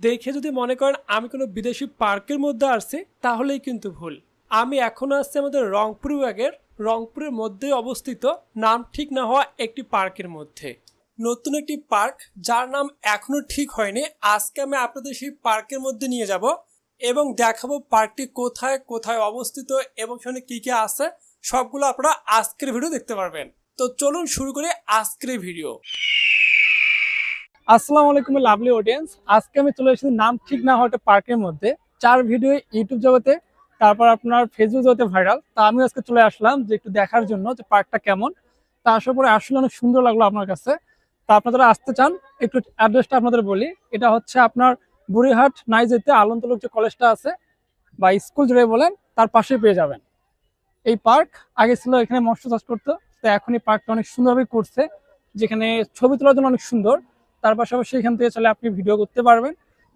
দেখে যদি মনে করেন আমি কোনো বিদেশি পার্কের মধ্যে আসছি, তাহলেই কিন্তু ভুল। আমি এখন আসছি আমাদের রংপুর বিভাগের। রংপুরের মধ্যে অবস্থিত, নাম ঠিক না হওয়া একটি পার্কের মধ্যে। নতুন একটি পার্ক, যার নাম এখনও ঠিক হয়নি। আজকে আমি আপনাদের সেই পার্কের মধ্যে নিয়ে যাব এবং দেখাবো পার্কটি কোথায় কোথায় অবস্থিত এবং সেখানে কী কী আছে। সবগুলো আপনারা আজকের ভিডিও দেখতে পারবেন। তো চলুন শুরু করি আজকের ভিডিও। আসসালামু আলাইকুম লাভলি অডিয়েন্স আজকে আমি চলে এসেছি নাম ঠিক না হওয়া একটা পার্কের মধ্যে। চার ভিডিও ইউটিউব জগতে, তারপর আপনার ফেসবুক জগতে ভাইরাল তা আমি আজকে চলে আসলাম যে একটু দেখার জন্য যে পার্কটা কেমন। তা আসার পরে আসলে অনেক সুন্দর লাগল আপনার কাছে। তা আপনারা আসতে চান, একটু অ্যাড্রেসটা আপনাদের বলি। এটা হচ্ছে আপনার বুড়িহাট নাই যেতে আলন্তলোক যে কলেজটা আছে, বা স্কুল জুড়ে বলেন, তার পাশে পেয়ে যাবেন। এই পার্ক আগে ছিল এখানে মৎস্য চাষ করতো, তো এখন এই পার্কটা অনেক সুন্দরভাবে করছে, যেখানে ছবি তোলার জন্য অনেক সুন্দর। তার পাশাপাশি এখান থেকে চলে আপনি ভিডিও করতে পারবেন।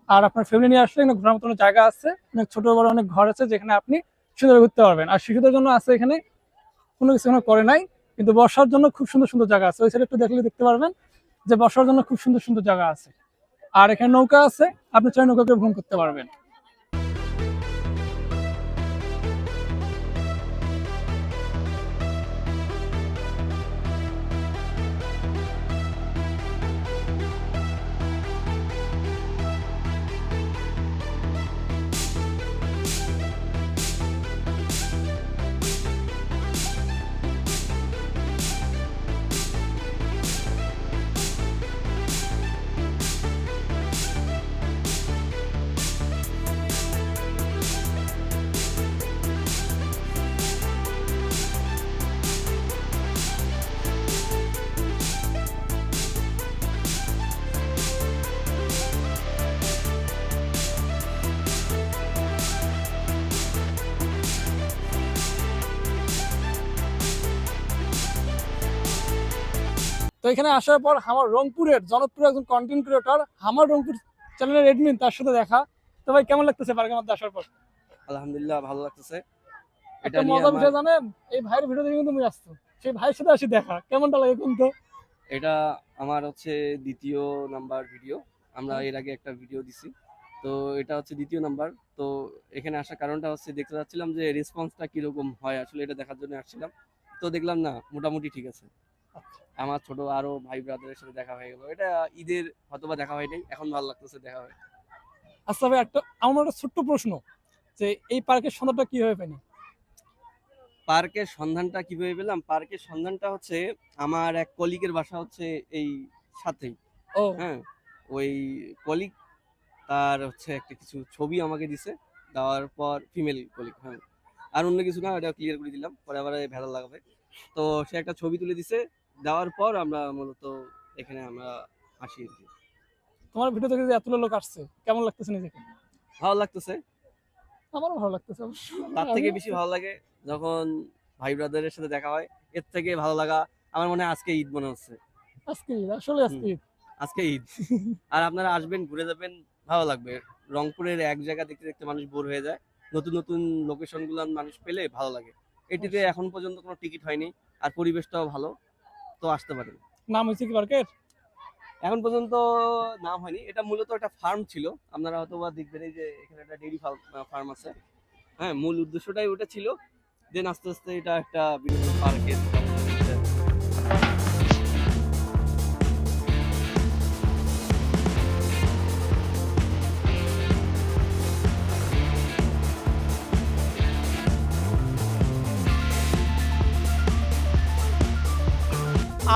আর আপনার ফ্যামিলি নিয়ে আসলে এখানে ঘোরার মতো জায়গা আছে, অনেক ছোটো বড় অনেক ঘর আছে যেখানে আপনি সুন্দর ঘুরতে পারবেন। আর শিশুদের জন্য আছে এখানে কোনো কিছু কোনো করে নাই, কিন্তু বসার জন্য খুব সুন্দর সুন্দর জায়গা আছে। ওই সাইডে একটু দেখলে দেখতে পারবেন যে বসার জন্য খুব সুন্দর সুন্দর জায়গা আছে। আর এখানে নৌকা আছে, আপনি চাই নৌকাকে ভ্রমণ করতে পারবেন। তো এখানে আসার পর আমার রংপুরের জনপ্রিয় একজন কন্টেন্ট ক্রিয়েটর আমার রংপুর চ্যানেলের এডমিন তার সাথে দেখা। তো ভাই কেমন লাগতেছে পার্কের মধ্যে আসার পর? আলহামদুলিল্লাহ ভালো লাগতেছে। এটা মজার বিষয় জানেন এই ভাইয়ের ভিডিও দেখে কিন্তু তুমি আসছো সেই ভাইয়ের সাথে আসি দেখা। কেমনটা লাগে কিন্তু এটা আমার হচ্ছে দ্বিতীয় নাম্বার ভিডিও আমরা এর আগে একটা ভিডিও দিছি। তো এটা হচ্ছে দ্বিতীয় নাম্বার। তো এখানে আসার কারণটা হচ্ছে দেখতে যাচ্ছিলাম যে রেসপন্সটা কীরকম হয়। আসলে এটা দেখার জন্য আসছিলাম। তো দেখলাম না মোটামুটি ঠিক আছে। আমার ছোট আরও ভাই ব্রাদারের সাথে দেখা হয়ে গেল। এটা ঈদের হয়তোবা দেখা হয়নি এখন ভালো লাগতেছে দেখা হয়। আচ্ছা ভাই একটা আমার একটা ছোট্ট প্রশ্ন যে এই পার্কের সন্ধানটা কীভাবে পেনি পার্কের সন্ধানটা কীভাবে পেলাম? পার্কের সন্ধানটা হচ্ছে আমার এক কলিগের বাসা হচ্ছে এই সাথেই। ও। হ্যাঁ ওই কলিগ তার হচ্ছে একটা কিছু ছবি আমাকে দিছে দেওয়ার পর ফিমেল কলিগ হ্যাঁ। আর অন্য কিছু না এটা ক্লিয়ার করে দিলাম পরে আবার ভেড়া লাগাবে। তো সে একটা ছবি তুলে দিছে দেওয়ার পর আমরা মূলত এখানে আমরা আসি তোমার ভিডিও দেখে যে এতগুলো লোক আসছে কেমন লাগতেছে নিজেকে? ভালো লাগতেছে। আমারও ভালো লাগতেছে অবশ্য। তার থেকে বেশি ভালো লাগে যখন ভাই ব্রাদারের সাথে দেখা হয় এর থেকে ভালো লাগা আমার মনে হয় আজকে ঈদ মনে হচ্ছে। আজকে ঈদ, আসলে আজকে ঈদ। আজকে ঈদ। আর আপনারা আসবেন ঘুরে যাবেন ভালো লাগবে। রংপুরের এক জায়গা দেখতে দেখতে মানুষ বোর হয়ে যায়। নতুন নতুন লোকেশনগুলো মানুষ পেলে ভালো লাগে। এটিতে এখন পর্যন্ত কোনো টিকিট হয়নি আর পরিবেশটাও ভালো। তো আসতে পারেন নাম হয়েছে কি পার্কের? এখন পর্যন্ত নাম হয়নি। এটা মূলত একটা ফার্ম ছিল। আপনারা হয়তো বা দেখবেন এই যে এখানে একটা ডেইরি ফার্ম আছে। হ্যাঁ মূল উদ্দেশ্যটাই ওটা ছিল। দেন আস্তে আস্তে এটা একটা বিভিন্ন পার্কের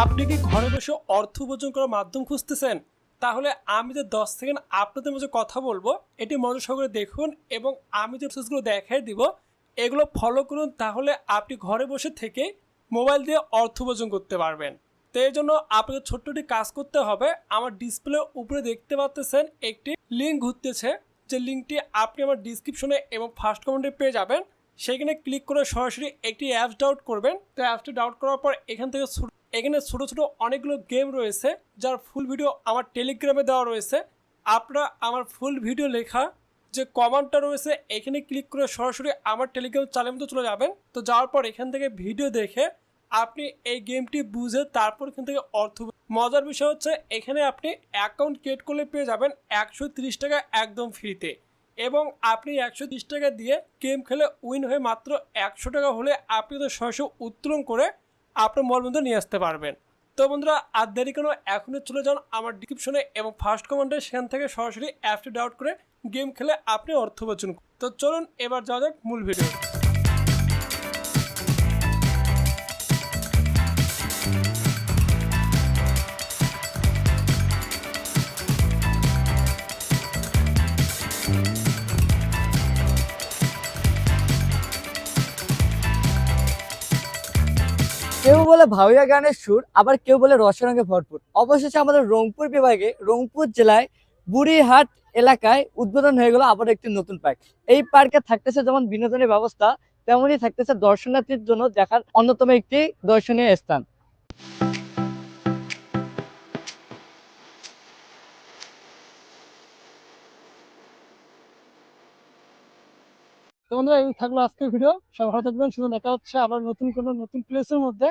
আপনি কি ঘরে বসে অর্থ উপার্জন করার মাধ্যম খুঁজতেছেন? তাহলে আমি যে দশ সেকেন্ড আপনাদের মাঝে কথা বলব, এটি মনোযোগ সহকারে দেখুন এবং আমি যে প্রসেসগুলো দেখাই দিব, এগুলো ফলো করুন, তাহলে আপনি ঘরে বসে থেকে মোবাইল দিয়ে অর্থ উপার্জন করতে পারবেন। তো এই জন্য আপনাকে ছোট্ট একটি কাজ করতে হবে, আমার ডিসপ্লে উপরে দেখতে পাচ্তেছেন একটি লিঙ্ক ঘুরতেছে, যে লিঙ্কটি আপনি আমার ডিসক্রিপশনে এবং ফার্স্ট কমেন্টে পেয়ে যাবেন। সেখানে ক্লিক করে সরাসরি একটি অ্যাপস ডাউট করবেন। তো অ্যাপসটি ডাউট করার পর এখান থেকে এখানে ছোটো ছোটো অনেকগুলো গেম রয়েছে, যার ফুল ভিডিও আমার টেলিগ্রামে দেওয়া রয়েছে। আপনারা আমার ফুল ভিডিও লেখা যে কমান্ডটা রয়েছে, এখানে ক্লিক করে সরাসরি আমার টেলিগ্রাম চ্যানেল মতো চলে যাবেন। তো যাওয়ার পর এখান থেকে ভিডিও দেখে আপনি এই গেমটি বুঝে তারপর এখান থেকে অর্থ মজার বিষয় হচ্ছে, এখানে আপনি অ্যাকাউন্ট ক্রিয়েট করলে পেয়ে যাবেন একশো টাকা একদম ফ্রিতে এবং আপনি একশো তিরিশ টাকা দিয়ে গেম খেলে উইন হয়ে মাত্র একশো টাকা হলে আপনি তো সরাসরি উত্তোলন করে আপনার মোবাইল বন্ধু নিয়ে আসতে পারবেন। তো বন্ধুরা, আর দেরি কোনো, এখনই চলে যান আমার ডিসক্রিপশনে এবং ফার্স্ট কমান্ডে সেখান থেকে সরাসরি অ্যাপটি ডাউট করে গেম খেলে আপনি অর্থ উপার্জন তো চলুন, এবার যাওয়া যাক মূল ভিডিও কেউ বলে ভাওয়া গানের সুর, আবার কেউ বলে রসরঙে ভরপুর। অবশেষে আমাদের রংপুর বিভাগে রংপুর জেলায় বুড়িহাট এলাকায় উদ্বোধন হয়ে গেল আবার একটি নতুন পার্ক। এই পার্কে থাকতেছে যেমন বিনোদনের ব্যবস্থা তেমনই থাকতেছে দর্শনার্থীর জন্য দেখার অন্যতম একটি দর্শনীয় স্থান। তো বন্ধুরা, এই থাকল আজকের ভিডিও। সব ভালো থাকবেন শুধু দেখা হচ্ছে আবার নতুন কোনো নতুন প্লেসের মধ্যে।